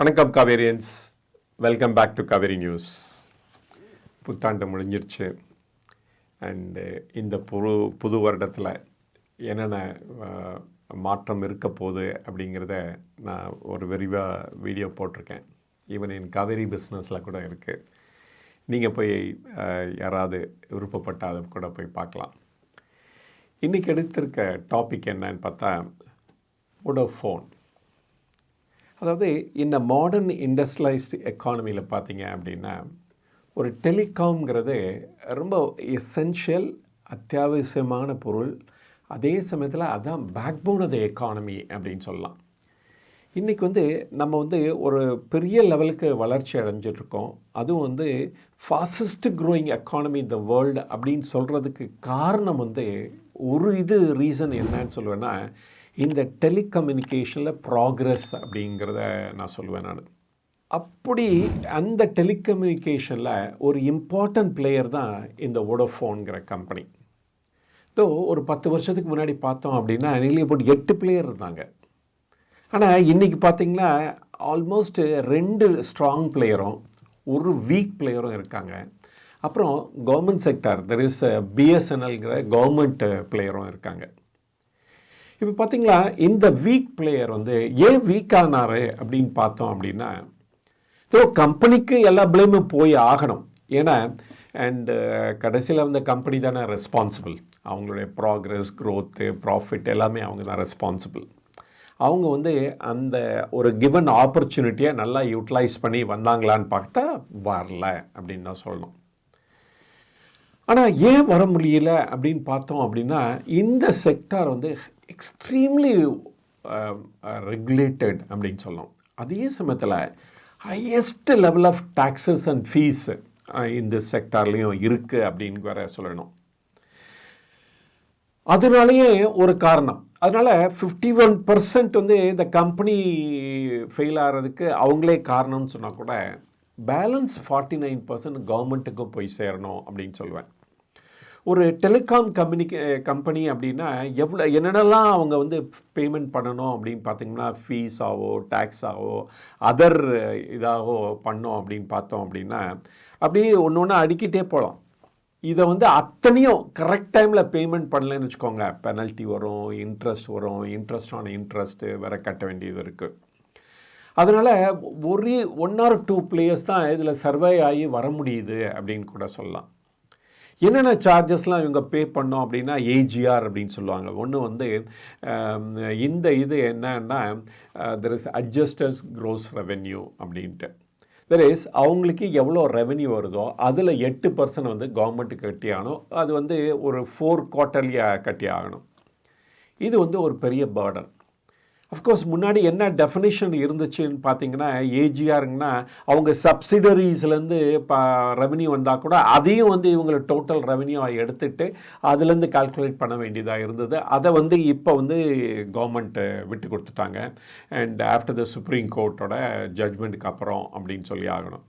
வணக்கம் Kaverians. Welcome back to Kaveri news புத்தாண்டு முடிஞ்சிருச்சு. அண்டு uh, இந்த புது புது வருடத்தில் என்னென்ன மாற்றம் இருக்க போகுது அப்படிங்கிறத நான் ஒரு விரிவாக வீடியோ போட்டிருக்கேன். ஈவன் என் காவேரி பிஸ்னஸில் கூட இருக்குது நீங்கள் போய் யாராவது விருப்பப்பட்ட அதை கூட போய் பார்க்கலாம். இன்றைக்கி எடுத்திருக்க டாபிக் என்னன்னு பார்த்தா வோடோஃபோன் அதாவது இந்த மாடர்ன் இண்டஸ்ட்ரியலைஸ்டு எக்கானமியில் பார்த்தீங்க அப்படின்னா ஒரு டெலிகாம்ங்கிறது ரொம்ப எசென்ஷியல் அத்தியாவசியமான பொருள். அதே சமயத்தில் அதான் பேக்போன் ஆஃப் த எக்கானமி அப்படின்னு சொல்லலாம். இன்றைக்கி வந்து நம்ம வந்து ஒரு பெரிய லெவலுக்கு வளர்ச்சி அடைஞ்சிட்ருக்கோம். அதுவும் வந்து ஃபாஸ்டஸ்ட் க்ரோயிங் எக்கானமி இந்த வேர்ல்டு அப்படின்னு சொல்கிறதுக்கு காரணம் வந்து ஒரு இது ரீசன் என்னன்னு சொல்லுவேன்னா இந்த டெலிகம்யூனிகேஷனில் ப்ராக்ரஸ் அப்படிங்கிறத நான் சொல்லுவேன் நான். அப்படி அந்த டெலிகம்யூனிகேஷனில் ஒரு இம்பார்ட்டன்ட் பிளேயர் தான் இந்த வோடோஃபோனுங்கிற கம்பெனி ஸோ ஒரு பத்து வருஷத்துக்கு முன்னாடி பார்த்தோம் அப்படின்னா நிலையை போட்டு எட்டு பிளேயர் இருந்தாங்க. ஆனால் இன்றைக்கி பார்த்தீங்கன்னா ஆல்மோஸ்ட் ரெண்டு ஸ்ட்ராங் பிளேயரும் ஒரு வீக் பிளேயரும் இருக்காங்க. அப்புறம் கவர்மெண்ட் செக்டார் தெர் இஸ் பிஎஸ்என்எல்ங்கிற கவர்மெண்ட் பிளேயரும் இருக்காங்க. இப்போ பார்த்தீங்களா இந்த வீக் பிளேயர் வந்து ஏன் வீக் ஆனார் அப்படின்னு பார்த்தோம் அப்படின்னா ஸோ கம்பெனிக்கு எல்லா பிளேமும் போய் ஆகணும். ஏன்னா அண்டு கடைசியில் வந்த கம்பெனி தானே ரெஸ்பான்சிபிள் அவங்களுடைய ப்ராக்ரஸ் க்ரோத்து ப்ராஃபிட் எல்லாமே அவங்க தான் ரெஸ்பான்சிபிள் அவங்க வந்து அந்த ஒரு கிவன் ஆப்பர்ச்சுனிட்டியை நல்லா யூட்டிலைஸ் பண்ணி வந்தாங்களான்னு பார்த்தா வரல அப்படின்னு தான் சொல்லணும். ஆனால் ஏன் வர முடியல அப்படின்னு பார்த்தோம் அப்படின்னா இந்த செக்டார் வந்து எக்ஸ்ட்ரீம்லி ரெகுலேட்டட் அப்படின்னு சொல்லலாம். அதே சமயத்தில் highest level of taxes and fees இந்த செக்டார்லேயும் இருக்குது அப்படின்னு வேற சொல்லணும். அதனாலேயே ஒரு காரணம். அதனால் ஃபிஃப்டி ஒன் பர்சன்ட் வந்து இந்த கம்பெனி ஃபெயில் ஆகிறதுக்கு அவங்களே காரணம்னு சொன்னால் கூட பேலன்ஸ் ஃபார்ட்டி நைன் பர்சன்ட் கவர்மெண்ட்டுக்கும் போய் சேரணும் அப்படின்னு சொல்லுவேன் ஒரு டெலிகாம் கம்யூனிகே கம்பெனி அப்படின்னா எவ்வளோ என்னென்னலாம் அவங்க வந்து பேமெண்ட் பண்ணணும் அப்படின்னு பார்த்தீங்கன்னா ஃபீஸாவோ டேக்ஸாவோ அதர் இதாகவோ பண்ணோம் அப்படின்னு பார்த்தோம் அப்படின்னா அப்படியே ஒன்று ஒன்று அடிக்கிட்டே போகலாம். இதை வந்து அத்தனையும் கரெக்ட் டைமில் பேமெண்ட் பண்ணலன்னு வச்சுக்கோங்க. பெனல்ட்டி வரும் இன்ட்ரெஸ்ட் வரும் இன்ட்ரெஸ்ட் ஆன் இன்ட்ரெஸ்ட்டு வேற கட்ட வேண்டியது இருக்குது அதனால் ஒரு ஒன் ஆர் டூ பிளேயர்ஸ் தான் இதில் சர்வே ஆகி வர முடியுது அப்படின்னு கூட சொல்லலாம். என்னென்ன சார்ஜஸ்லாம் இவங்க பே பண்ணோம் அப்படின்னா ஏஜிஆர் அப்படின்னு சொல்லுவாங்க. ஒன்று வந்து இந்த இது என்னன்னா there is adjusted gross revenue அப்படின்ட்டு. தெர் இஸ் அவங்களுக்கு எவ்வளோ ரெவென்யூ வருதோ அதில் எட்டு பர்சன்ட் வந்து கவர்மெண்ட்டுக்கு கட்டி ஆகணும் அது வந்து ஒரு ஃபோர் குவார்ட்டர்லியாக கட்டி ஆகணும் இது வந்து ஒரு பெரிய பேர்டன் அஃப்கோர்ஸ் முன்னாடி என்ன டெஃபினேஷன் இருந்துச்சுன்னு பார்த்தீங்கன்னா ஏஜிஆருங்கன்னா அவங்க சப்சிடரிஸ்லேருந்து இப்போ ரெவன்யூ வந்தால் கூட அதையும் வந்து இவங்களை டோட்டல் ரெவன்யூவாக எடுத்துகிட்டு அதுலேருந்து கால்குலேட் பண்ண வேண்டியதாக இருந்தது. அதை வந்து இப்போ வந்து கவர்மெண்ட்டு விட்டு கொடுத்துட்டாங்க. அண்ட் ஆஃப்டர் த சுப்ரீம் கோர்ட்டோட ஜட்ஜ்மெண்ட்டுக்கு அப்புறம் அப்படின்னு சொல்லி ஆகணும்.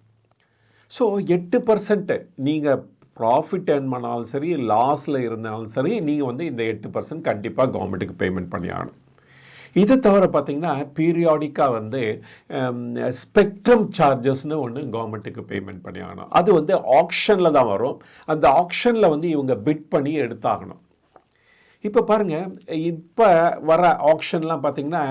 ஸோ எட்டு பர்சன்ட்டு நீங்கள் ப்ராஃபிட் ஏர்ன் பண்ணாலும் சரி லாஸில் இருந்தாலும் சரி நீங்கள் வந்து இந்த எட்டு பர்சன்ட் கண்டிப்பாக கவர்மெண்ட்டுக்கு பேமெண்ட் பண்ணி ஆகணும். இதை தவிர பார்த்திங்கன்னா பீரியாடிக்காக வந்து ஸ்பெக்ட்ரம் சார்ஜஸ்னு ஒன்று கவர்மெண்ட்டுக்கு பேமெண்ட் பண்ணி ஆகணும் அது வந்து ஆக்ஷனில் தான் வரும். அந்த ஆக்ஷனில் வந்து இவங்க பிட் பண்ணி எடுத்தாகணும். இப்போ பாருங்கள் இப்போ வர ஆக்ஷன்லாம் பார்த்திங்கன்னா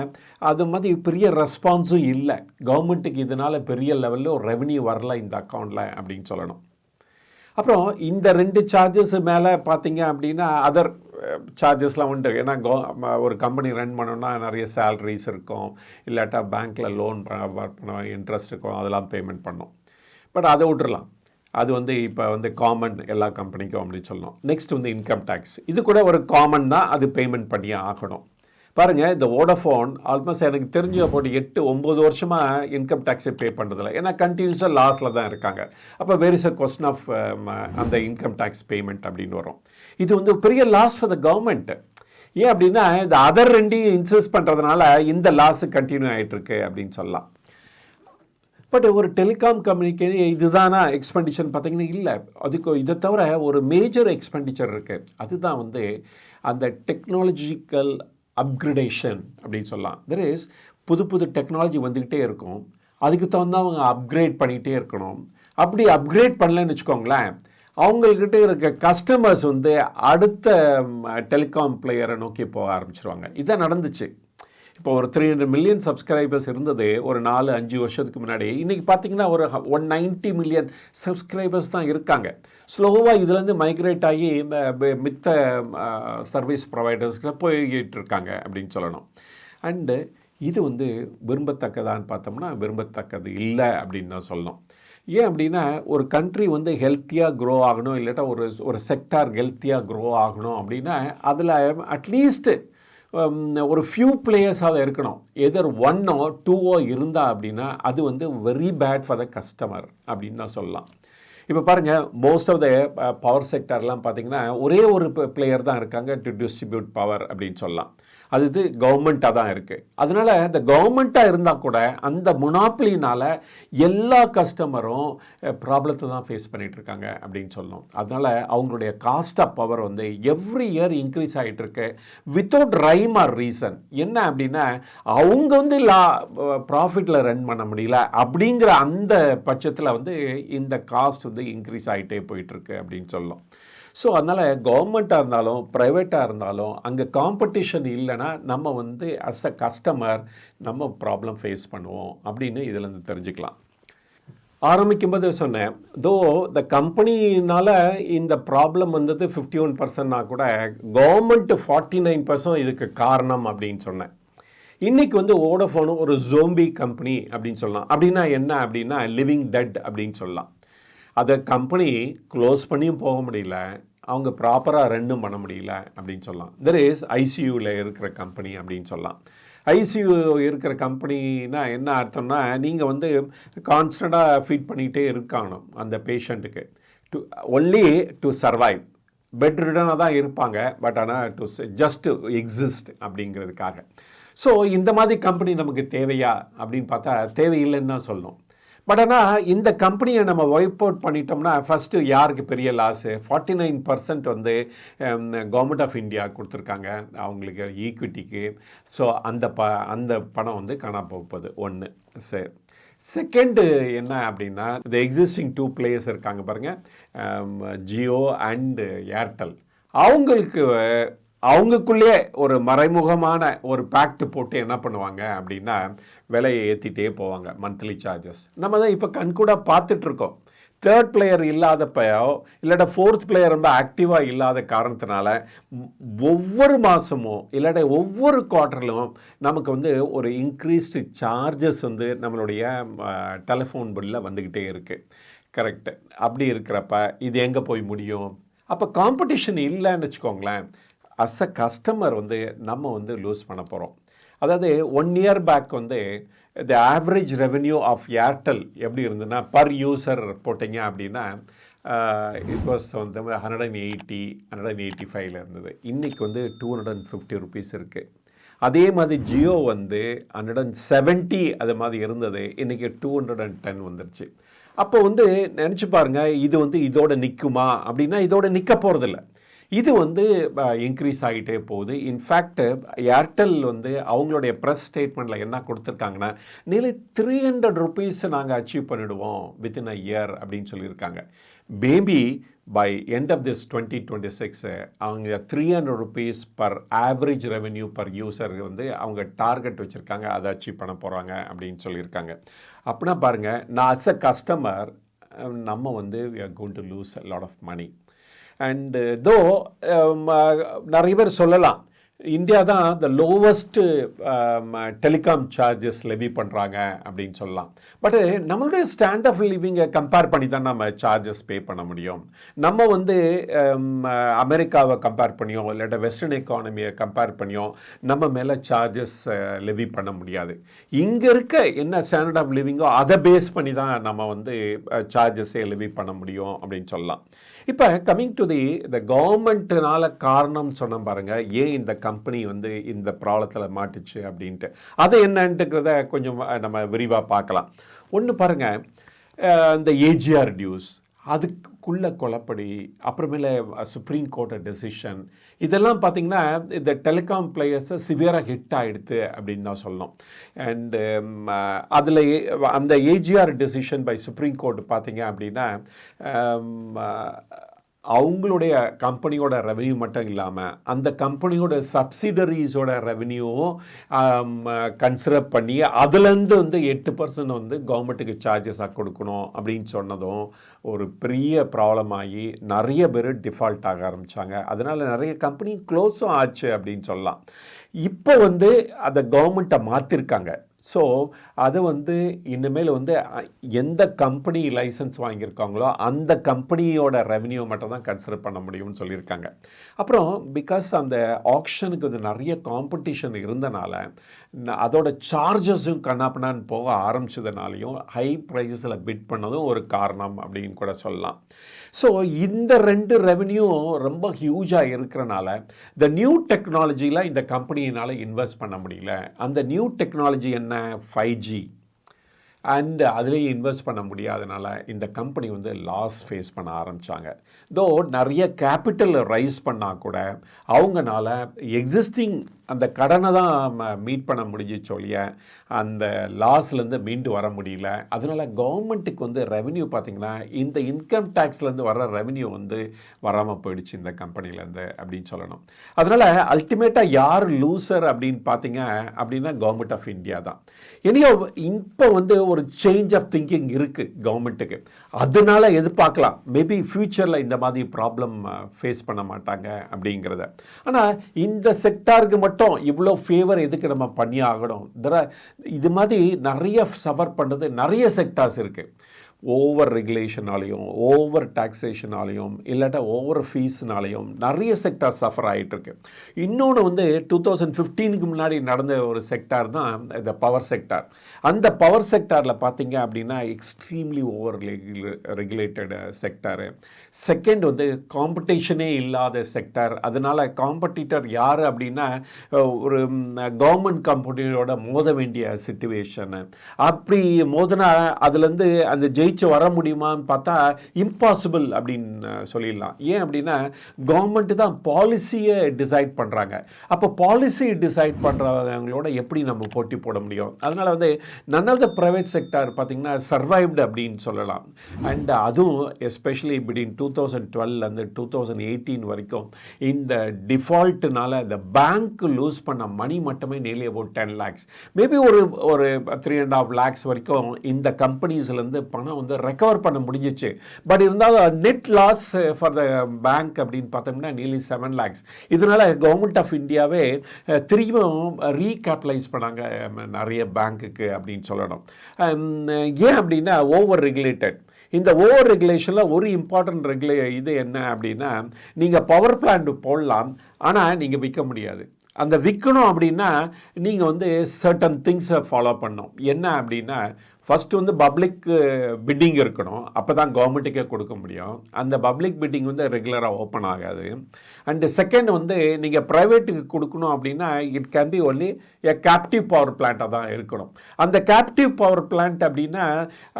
அது மாதிரி பெரிய ரெஸ்பான்ஸும் இல்லை. கவர்மெண்ட்டுக்கு இதனால் பெரிய லெவலில் ஒரு ரெவன்யூ வரல இந்த அக்கௌண்ட்டில் அப்படின்னு சொல்லணும். அப்புறம் இந்த ரெண்டு சார்ஜஸ் மேலே பார்த்திங்க அப்படின்னா அதர் சார்ஜஸ்லாம் உண்டு. ஏன்னா கோ ஒரு கம்பெனி ரன் பண்ணோம்னா நிறைய சேலரிஸ் இருக்கும். இல்லாட்டா பேங்க்கில் லோன் பண்ண இன்ட்ரெஸ்ட் இருக்கும். அதெல்லாம் பேமெண்ட் பண்ணோம். பட் அதை விட்டுறலாம். அது வந்து இப்போ வந்து காமன் எல்லா கம்பெனிக்கும் அப்படின்னு சொல்லணும். நெக்ஸ்ட் வந்து இன்கம் டேக்ஸ் இது கூட ஒரு காமன் தான். அது பேமெண்ட் பண்ணியே ஆகணும். பாருங்கள் இந்த வோடஃபோன் ஆல்மோஸ்ட் எனக்கு தெரிஞ்ச போட்டு எட்டு ஒம்பது வருஷமாக இன்கம் டேக்ஸை பே பண்ணுறதில்ல ஏன்னா கண்டினியூஸாக லாஸில் தான் இருக்காங்க. அப்போ where is a question of அந்த இன்கம் டேக்ஸ் பேமெண்ட் அப்படின்னு வரும். இது வந்து பெரிய லாஸ் ஃபார் த கவர்மெண்ட் ஏன் அப்படின்னா இந்த அதர் ரெண்டையும் இன்சஸ்ட் பண்ணுறதுனால இந்த லாஸு கண்டினியூ ஆகிட்டுருக்கு அப்படின்னு சொல்லலாம். பட் ஒரு டெலிகாம் கம்பெனிக்கு இதுதானா எக்ஸ்பெண்டிச்சர் பார்த்தீங்கன்னா இல்லை. அதுக்கு இதை தவிர ஒரு மேஜர் எக்ஸ்பெண்டிச்சர் இருக்குது அதுதான் வந்து அந்த டெக்னாலஜிக்கல் அப்கிரேடேஷன் அப்படின்னு சொல்லலாம். தெர் இஸ் புது புது டெக்னாலஜி வந்துக்கிட்டே இருக்கும். அதுக்கு தகுந்த அவங்க அப்கிரேட் பண்ணிகிட்டே இருக்கணும். அப்படி அப்கிரேட் பண்ணலன்னு வச்சுக்கோங்களேன் அவங்கக்கிட்ட இருக்க கஸ்டமர்ஸ் வந்து அடுத்த டெலிகாம் பிளேயரை நோக்கி போக ஆரம்பிச்சிருவாங்க. இதான் நடந்துச்சு. இப்போ ஒரு த்ரீ ஹண்ட்ரட் மில்லியன் சப்ஸ்கிரைபர்ஸ் இருந்தது ஒரு நாலு அஞ்சு வருஷத்துக்கு முன்னாடி. இன்றைக்கி பார்த்தீங்கன்னா ஒரு ஒன் நைன்ட்டி மில்லியன் சப்ஸ்கிரைபர்ஸ் தான் இருக்காங்க. ஸ்லோவாக இதுலேருந்து மைக்ரேட் ஆகி இந்த மித்த சர்வீஸ் ப்ரொவைடர்ஸ்கிட்ட போய்கிட்டு இருக்காங்க அப்படின்னு சொல்லணும். அண்டு இது வந்து விரும்பத்தக்கதான்னு பார்த்தோம்னா விரும்பத்தக்கது இல்லை அப்படின்னு தான் சொல்லணும். ஏன் அப்படின்னா ஒரு கண்ட்ரி வந்து ஹெல்த்தியாக க்ரோ ஆகணும் இல்லாட்டா ஒரு ஒரு செக்டார் ஹெல்த்தியாக க்ரோ ஆகணும் அப்படின்னா அதில் அட்லீஸ்ட்டு um, ஒரு ஃபியூ பிளேயர்ஸாக இருக்கணும். எதர் ஒன்னோ டூவோ இருந்தா அப்படின்னா அது வந்து very bad for the customer அப்படின்னு தான் சொல்லலாம். இப்போ பாருங்கள் most of the power uh, செக்டர்லாம் பார்த்தீங்கன்னா ஒரே ஒரு பிளேயர் தான் இருக்காங்க டு டிஸ்ட்ரிபியூட் பவர் அப்படின்னு சொல்லலாம். அது இது கவர்மெண்ட்டாக தான் இருக்குது அதனால் இந்த கவர்மெண்ட்டாக இருந்தால் கூட அந்த முனாப்பிளினால் எல்லா கஸ்டமரும் ப்ராப்ளத்தை தான் ஃபேஸ் பண்ணிகிட்ருக்காங்க இருக்காங்க அப்படின்னு சொல்லணும். அதனால் அவங்களுடைய காஸ்ட் ஆஃப் பவர் வந்து எவ்ரி இயர் இன்க்ரீஸ் ஆகிட்டுருக்கு வித்தவுட் ரைம் ஆர் ரீசன் என்ன அப்படின்னா அவங்க வந்து லா ப்ராஃபிட்டில் ரன் பண்ண முடியல அப்படிங்கிற அந்த பட்சத்தில் வந்து இந்த காஸ்ட் வந்து இன்க்ரீஸ் ஆகிட்டே போயிட்டுருக்கு அப்படின்னு சொல்லலாம் ஸோ அதனால் கவர்மெண்ட்டாக இருந்தாலும் ப்ரைவேட்டாக இருந்தாலும் அங்கே காம்படிஷன் இல்லைன்னா நம்ம வந்து அஸ் அ கஸ்டமர் நம்ம ப்ராப்ளம் ஃபேஸ் பண்ணுவோம் அப்படின்னு இதுலேருந்து தெரிஞ்சுக்கலாம். ஆரம்பிக்கும்போது சொன்னேன். தோ த கம்பெனினால் இந்த ப்ராப்ளம் வந்தது ஃபிஃப்டி ஒன் பர்சன்ட்னா கூட கவர்மெண்ட் ஃபார்ட்டி நைன் பர்சன்ட் இதுக்கு காரணம் அப்படின்னு சொன்னேன். இன்றைக்கி வந்து ஓடோஃபோனும் ஒரு ஜோம்பி கம்பெனி அப்படின்னு சொல்லலாம். அப்படின்னா என்ன? அப்படின்னா லிவிங் டெட் அப்படின்னு சொல்லலாம். அதை கம்பெனி க்ளோஸ் பண்ணியும் போக முடியல. அவங்க ப்ராப்பராக ரன்னும் பண்ண முடியல அப்படின்னு சொல்லலாம். தெர் இஸ் ஐசியூவில் இருக்கிற கம்பெனி அப்படின்னு சொல்லலாம். ஐசியூ இருக்கிற கம்பெனினா என்ன அர்த்தம்னா நீங்கள் வந்து கான்ஸ்டண்ட்டாக ஃபீட் பண்ணிகிட்டே இருக்கணும் அந்த பேஷண்ட்டுக்கு டு ஒன்லி டு சர்வைவ் பெட் ரிடனாக தான் இருப்பாங்க பட் ஆனால் டு ஜஸ்ட் எக்ஸிஸ்ட் அப்படிங்கிறதுக்காக. ஸோ இந்த மாதிரி கம்பெனி நமக்கு தேவையா அப்படின்னு பார்த்தா தேவையில்லைன்னு தான் சொல்லணும். பட் ஆனால் இந்த கம்பெனியை நம்ம ஒய்ப் அவுட் பண்ணிட்டோம்னா ஃபஸ்ட்டு யாருக்கு பெரிய லாஸு ஃபார்ட்டி நைன் பர்சன்ட் வந்து கவர்மெண்ட் ஆஃப் இந்தியா கொடுத்துருக்காங்க. அவங்களுக்கு ஈக்விட்டிக்கு ஸோ அந்த ப அந்த பணம் வந்து காணாம போகுது. ஒன்று சரி. செகண்டு என்ன அப்படின்னா இந்த எக்ஸிஸ்டிங் டூ பிளேயர்ஸ் இருக்காங்க பாருங்கள் ஜியோ அண்டு ஏர்டெல் அவங்களுக்கு அவங்களுக்குள்ளே ஒரு மறைமுகமான ஒரு பேக்ட் போட்டு என்ன பண்ணுவாங்க அப்படின்னா விலையை ஏற்றிட்டே போவாங்க மந்த்லி சார்ஜஸ் நம்ம தான் இப்போ கண்கூட பார்த்துட்ருக்கோம் தேர்ட் பிளேயர் இல்லாதப்போ இல்லாட்ட ஃபோர்த் பிளேயர் ரொம்ப ஆக்டிவாக இல்லாத காரணத்தினால ஒவ்வொரு மாதமும் இல்லாட்ட ஒவ்வொரு குவார்ட்டர்லும் நமக்கு வந்து ஒரு இன்க்ரீஸ்டு சார்ஜஸ் வந்து நம்மளுடைய டெலிஃபோன் பில்லில் வந்துக்கிட்டே இருக்குது கரெக்டு அப்படி இருக்கிறப்ப இது எங்கே போய் முடியும்? அப்போ காம்படிஷன் இல்லைன்னு வச்சுக்கோங்களேன். அஸ் அ கஸ்டமர் வந்து நம்ம வந்து லூஸ் பண்ண போகிறோம் அதாவது ஒன் இயர் பேக் வந்து the average revenue of Airtel எப்படி இருந்ததுன்னா பர் யூசர் போட்டிங்க அப்படின்னா uh, இட் வாஸ் வந்து hundred and eighty hundred and eighty ஃபைவ்ல இருந்தது. இன்றைக்கி வந்து two hundred and fifty rupees இருக்குது அதே மாதிரி ஜியோ வந்து ஹண்ட்ரட் அண்ட் செவன்ட்டி அது மாதிரி இருந்தது. இன்றைக்கி டூ ஹண்ட்ரட் அண்ட் டென் வந்துருச்சு. அப்போ வந்து நினச்சி பாருங்கள் இது வந்து இதோட நிற்குமா அப்படின்னா இதோட நிற்க போகிறதில்ல இது வந்து இன்க்ரீஸ் ஆகிட்டே போகுது. இன்ஃபேக்ட் ஏர்டெல் வந்து அவங்களுடைய ப்ரெஸ் ஸ்டேட்மெண்ட்டில் என்ன கொடுத்துருக்காங்கன்னா நிலை த்ரீ ஹண்ட்ரட் ருபீஸ் நாங்கள் அச்சீவ் பண்ணிடுவோம் வித்தின் அ இயர் அப்படின்னு சொல்லியிருக்காங்க. Maybe by end of this twenty twenty six அவங்க three hundred rupees per average revenue per user வந்து அவங்க டார்கெட் வச்சுருக்காங்க. அதை அச்சீவ் பண்ண போகிறாங்க அப்படின்னு சொல்லியிருக்காங்க. அப்படின்னா பாருங்கள் நான் அஸ் அ கஸ்டமர் நம்ம வந்து we are gone to lose lot of money and though uh, um, uh, நிறைய பேர் சொல்லலாம். இந்தியா தான் the lowest telecom charges levy பண்ணுறாங்க அப்படின்னு சொல்லலாம். பட்டு uh, நம்மளுடைய ஸ்டாண்ட் ஆஃப் லிவிங்கை கம்பேர் பண்ணி தான் நம்ம சார்ஜஸ் பே பண்ண முடியும். நம்ம வந்து um, அமெரிக்காவை கம்பேர் பண்ணியோ இல்லாட்ட வெஸ்டர்ன் எக்கானமியை கம்பேர் பண்ணியோ நம்ம மேலே சார்ஜஸ் லெவி பண்ண முடியாது. இங்கே இருக்க என்ன ஸ்டாண்டர்ட் ஆஃப் லிவிங்கோ அதை பேஸ் பண்ணி தான் நம்ம வந்து சார்ஜஸே லெவி பண்ண முடியும் அப்படின்னு சொல்லலாம். இப்போ கம்மிங் டு தி இந்த கவர்மெண்ட்டுனால காரணம் சொன்ன பாருங்க. ஏன் இந்த கம்பெனி வந்து இந்த ப்ராப்ளத்தில் மாட்டுச்சு அப்படின்ட்டு. அது என்னன்ட்டுங்கிறத கொஞ்சம் நம்ம விரிவாக பார்க்கலாம். ஒன்று பாருங்க. இந்த ஏஜிஆர் டியூஸ் அதுக்குள்ளே கொலப்படி அப்புறமேல சுப்ரீம் கோர்ட்டை டெசிஷன் இதெல்லாம் பார்த்திங்கன்னா இந்த டெலிகாம் பிளேயர்ஸை சிவியராக ஹிட் ஆகிடுது அப்படின்னு தான் சொல்லணும். Um, அண்டு அதில் அந்த AGR decision by supreme court பார்த்திங்க அப்படின்னா um, அவங்களுடைய கம்பெனியோட ரெவென்யூ மட்டும் இல்லாமல் அந்த கம்பெனியோட சப்சிடரிஸோட ரெவன்யூவும் கன்சிடர் பண்ணி அதுலேருந்து வந்து எட்டு பர்சன்ட் வந்து கவர்மெண்ட்டுக்கு சார்ஜஸாக கொடுக்கணும் அப்படின்னு சொன்னதும் ஒரு பெரிய ப்ராப்ளம் ஆகி நிறைய பேர் டிஃபால்ட் ஆக ஆரம்பித்தாங்க அதனால் நிறைய கம்பெனி க்ளோஸும் ஆச்சு அப்படின்னு சொல்லலாம். இப்போ வந்து அதை கவர்மெண்ட்டை மாற்றிருக்காங்க ஸோ அது வந்து இனிமேல் வந்து எந்த கம்பெனி லைசன்ஸ் வாங்கியிருக்காங்களோ அந்த கம்பெனியோட ரெவன்யூ மட்டும் தான் கன்சிடர் பண்ண முடியும்னு சொல்லியிருக்காங்க. அப்புறம் பிகாஸ் அந்த ஆக்ஷனுக்கு வந்து நிறைய காம்படிஷன் இருந்தனால அதோட சார்ஜஸும் கண்ணாப்பண்ணான்னு போக ஆரம்பிச்சதுனாலையும் ஹை ப்ரைஸஸில் பிட் பண்ணதும் ஒரு காரணம் அப்படின்னு கூட சொல்லலாம். ஸோ இந்த ரெண்டு ரெவன்யூ ரொம்ப ஹியூஜாக இருக்கிறனால இந்த நியூ டெக்னாலஜியில் இந்த கம்பெனியினால் இன்வெஸ்ட் பண்ண முடியல. அந்த நியூ டெக்னாலஜி என்ன? ஃபைவ் ஜி அண்டு அதுலேயும் இன்வெஸ்ட் பண்ண முடியாதனால இந்த கம்பெனி வந்து லாஸ் ஃபேஸ் பண்ண ஆரம்பித்தாங்க தோ நிறைய கேபிட்டல் ரைஸ் பண்ணால் கூட அவங்கனால எக்ஸிஸ்டிங் அந்த கடனை தான் மீட் பண்ண முடிஞ்சிச்சு ஒழிய அந்த லாஸ்லேருந்து மீண்டு வர முடியல. அதனால் கவர்மெண்ட்டுக்கு வந்து ரெவன்யூ பார்த்திங்கன்னா இந்த இன்கம் டேக்ஸ்லேருந்து வர ரெவன்யூ வந்து வராமல் போயிடுச்சு இந்த கம்பெனிலேருந்து அப்படின்னு சொல்லணும். அதனால் அல்டிமேட்டாக யார் லூசர் அப்படின்னு பார்த்தீங்க அப்படின்னா கவர்மெண்ட் ஆஃப் இந்தியா தான். இனியோ இப்போ வந்து ஒரு சேஞ்ச் ஆஃப் திங்கிங் இருக்குது கவர்மெண்ட்டுக்கு அதனால எதிர்பார்க்கலாம். மேபி ஃப்யூச்சரில் இந்த மாதிரி ப்ராப்ளம் ஃபேஸ் பண்ண மாட்டாங்க அப்படிங்கிறத. ஆனால் இந்த செக்டாருக்கு மட்டும் மட்டும் இவ்வளோ ஃபேவர் எதுக்கு நம்ம பண்ணி ஆகணும் இது மாதிரி நிறைய சஃபர் பண்ணுறது நிறைய செக்டார்ஸ் இருக்குது ஓவர் ரெகுலேஷனாலையும் ஓவர் டாக்ஸேஷனாலையும் இல்லாட்டா ஓவர் ஃபீஸ்னாலையும் நிறைய செக்டார் சஃபர் ஆகிட்டுருக்கு இன்னொன்று வந்து டூ தௌசண்ட் ஃபிஃப்டீனுக்கு முன்னாடி நடந்த ஒரு செக்டார் தான் இந்த பவர் செக்டார் அந்த பவர் செக்டாரில் பார்த்தீங்க அப்படின்னா extremely over regulated sector second வந்து காம்படிஷனே இல்லாத செக்டார் அதனால் காம்படிட்டர் யார் அப்படின்னா ஒரு கவர்மெண்ட் கம்பெனியோட மோத வேண்டிய சுச்சுவேஷனு அப்படி மோதினா அதுலேருந்து அந்த ஜெயிச்சு வர முடியுமான்னு பார்த்தா இம்பாசிபிள் அப்படின்னு சொல்லிடலாம். ஏன் அப்படின்னா கவர்மெண்ட்டு தான் பாலிசியை டிசைட் பண்ணுறாங்க அப்போ பாலிசி டிசைட் பண்ணுறவங்களோட எப்படி நம்ம போட்டி போட முடியும்? அதனால் வந்து none of the private sector பார்த்திங்கன்னா சர்வைவ்டு அப்படின்னு சொல்லலாம். அண்ட் அதுவும் எஸ்பெஷலி பிட்வீன் டூ தௌசண்ட் டுவெல்லேருந்து டூ தௌசண்ட் எயிட்டீன் வரைக்கும் இந்த டிஃபால்ட்டுனால இந்த பேங்க் லூஸ் பண்ண மணி மட்டுமே nearly about ten lakhs maybe ஒரு ஒரு த்ரீ அண்ட் ஆஃப் லேக்ஸ் வரைக்கும் இந்த கம்பெனிஸ்லேருந்து பணம் வந்து ரெக்கவர் பண்ண முடிஞ்சிச்சு. பட் இருந்தாலும் net loss for the bank அப்படின்னு பார்த்தோம்னா நியர்லி செவன் லேக்ஸ் இதனால் கவர்மெண்ட் ஆஃப் இந்தியாவே திரும்பியும் eh, ரீகேபிட்டலைஸ் பண்ணாங்க eh, நிறைய பேங்க்குக்கு அப்படின்னு சொல்லணும். Eh, ஏன் அப்படின்னா ஓவர் ரெகுலேட்டட் இந்த ஓவர் ரெகுலேஷனில் ஒரு இம்பார்ட்டன்ட் ரெகுலே இது என்ன அப்படின்னா நீங்கள் பவர் பிளான்ட் போடலாம் ஆனால் நீங்கள் விற்க முடியாது. அந்த விற்கணும் அப்படின்னா நீங்கள் வந்து சர்டன் திங்ஸை ஃபாலோ பண்ணும் என்ன அப்படின்னா ஃபஸ்ட்டு வந்து பப்ளிக் பிட்டிங் uh, இருக்கணும். அப்போ தான் கவர்மெண்ட்டுக்கே கொடுக்க முடியும். அந்த பப்ளிக் பிட்டிங் வந்து ரெகுலராக ஓப்பன் ஆகாது. அண்டு செகண்ட் வந்து நீங்கள் ப்ரைவேட்டுக்கு கொடுக்கணும் அப்படின்னா it can be only a captive power பிளான்ட்டாக தான் இருக்கணும். அந்த கேப்டிவ் பவர் பிளான்ட் அப்படின்னா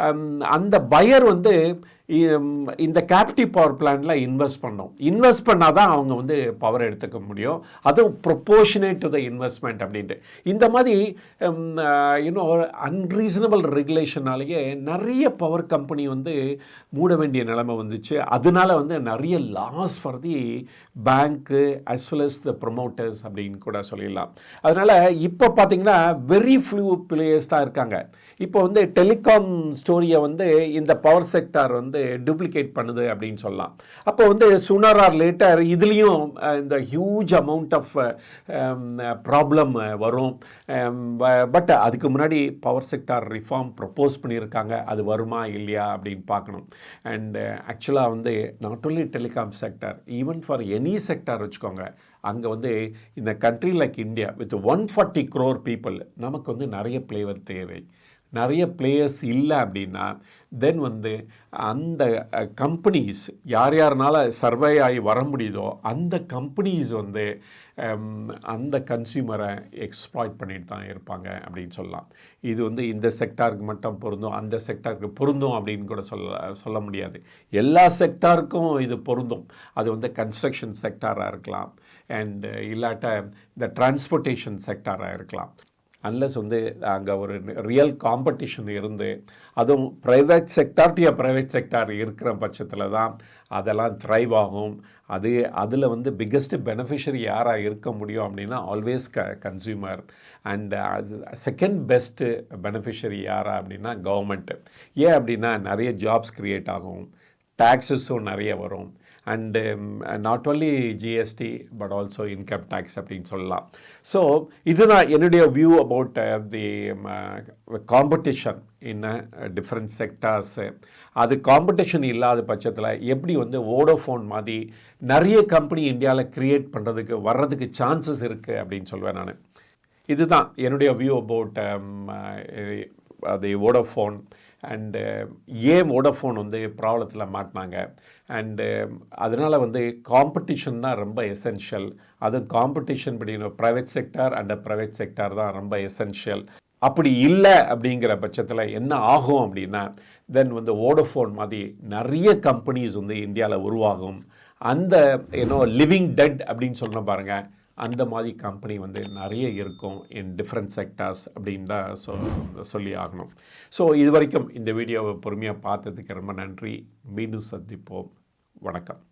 um, அந்த பயர் வந்து இந்த கேப்டிவ் பவர் பிளான்ல இன்வெஸ்ட் பண்ணோம். இன்வெஸ்ட் பண்ணால் தான் அவங்க வந்து பவர் எடுத்துக்க முடியும். அதுவும் ப்ரொப்போர்ஷனேட் டு த இன்வெஸ்ட்மெண்ட் அப்படின்ட்டு. இந்த மாதிரி இன்னும் அன்ரீசனபிள் ரெகுலேஷனாலேயே நிறைய பவர் கம்பெனி வந்து மூட வேண்டிய நிலைமை வந்துச்சு. அதனால வந்து நிறைய loss for the bank as well as the promoters அப்படின்னு கூட சொல்லிடலாம். அதனால் இப்போ பார்த்தீங்கன்னா வெரி ஃப்ளூ பிளேயர்ஸ் தான் இருக்காங்க. இப்போ வந்து டெலிகாம் ஸ்டோரியை வந்து இந்த பவர் செக்டார் வந்து வந்து டூப்ளிகேட் பண்ணுது அப்படின்னு சொல்லலாம். அப்போ வந்து சுனர் ஆர் லேட்டர் இதுலேயும் இந்த ஹியூஜ் அமௌண்ட் ஆஃப் ப்ராப்ளம் வரும். பட் அதுக்கு முன்னாடி பவர் செக்டார் ரிஃபார்ம் ப்ரப்போஸ் பண்ணியிருக்காங்க. அது வருமா இல்லையா அப்படின்னு பார்க்கணும். அண்ட் ஆக்சுவலாக வந்து not only telecom sector even for any sector வச்சுக்கோங்க. அங்கே வந்து இந்த country like India with one forty crore people நமக்கு வந்து நிறைய பிளேவர் தேவை. நிறைய பிளேயர்ஸ் இல்லை அப்படின்னா தென் வந்து அந்த கம்பெனிஸ் யார் யாருனால சர்வே ஆகி வர முடியுதோ அந்த கம்பெனிஸ் வந்து அந்த கன்சியூமரை எக்ஸ்ப்ளாய்ட் பண்ணிட்டு தான் இருப்பாங்க அப்படின்னு சொல்லலாம். இது வந்து இந்த செக்டாருக்கு மட்டும் பொருந்தும் அந்த செக்டாருக்கு பொருந்தும் அப்படின்னு கூட சொல்ல சொல்ல முடியாது. எல்லா செக்டாருக்கும் இது பொருந்தும். அது வந்து கன்ஸ்ட்ரக்ஷன் செக்டாராக இருக்கலாம். அண்ட் இல்லாட்ட இந்த டிரான்ஸ்போர்ட்டேஷன் செக்டாராக இருக்கலாம். அன்லஸ் வந்து அங்கே ஒரு ரியல் காம்படிஷன் இருந்து அதுவும் private sector to private sector இருக்கிற பட்சத்தில் தான் அதெல்லாம் த்ரைவ் ஆகும். அது அதில் வந்து பிக்கஸ்ட் பெனிஃபிஷரி யாராக இருக்க முடியும் அப்படின்னா ஆல்வேஸ் க கன்சியூமர் அண்ட் uh, அது செகண்ட் பெஸ்ட்டு பெனிஃபிஷரி யாரா அப்படின்னா கவர்மெண்ட்டு ஏன் அப்படின்னா நிறைய ஜாப்ஸ் க்ரியேட் ஆகும். டேக்ஸஸும் நிறைய வரும். And not only GST but also income tax அப்படின்னு சொல்லலாம். ஸோ இதுதான் என்னுடைய view about the competition in different sectors அது காம்படிஷன் இல்லாத பட்சத்தில் எப்படி வந்து வோடோஃபோன் மாதிரி நிறைய கம்பெனி இந்தியாவில் க்ரியேட் பண்ணுறதுக்கு வர்றதுக்கு சான்சஸ் இருக்குது அப்படின்னு சொல்வேன் நான். இதுதான் என்னுடைய வியூ அபவுட் அது வோடோஃபோன் அண்டு ஏன் வோடஃபோன் வந்து ப்ராப்ளத்தில் மாட்டினாங்க. அண்டு அதனால் வந்து காம்படிஷன் தான் ரொம்ப எசென்ஷியல் அதுவும் காம்படிஷன் படிக்கணும் private sector and private sector தான் ரொம்ப எசென்ஷியல் அப்படி இல்லை அப்படிங்கிற பட்சத்தில் என்ன ஆகும் அப்படின்னா தென் வந்து ஓடோஃபோன் மாதிரி நிறைய கம்பெனிஸ் வந்து இந்தியாவில் உருவாகும். அந்த ஏன்னோ லிவிங் டெட் அப்படின்னு சொன்ன பாருங்கள் அந்த மாதிரி கம்பெனி வந்து நிறைய இருக்கும் இன் டிஃப்ரெண்ட் செக்டார்ஸ் அப்படின்னு தான் சொ சொல்லி ஆகணும். ஸோ இது வரைக்கும் இந்த வீடியோவை பொறுமையாக பார்த்ததுக்கு ரொம்ப நன்றி. மீண்டும் சந்திப்போம். வணக்கம்.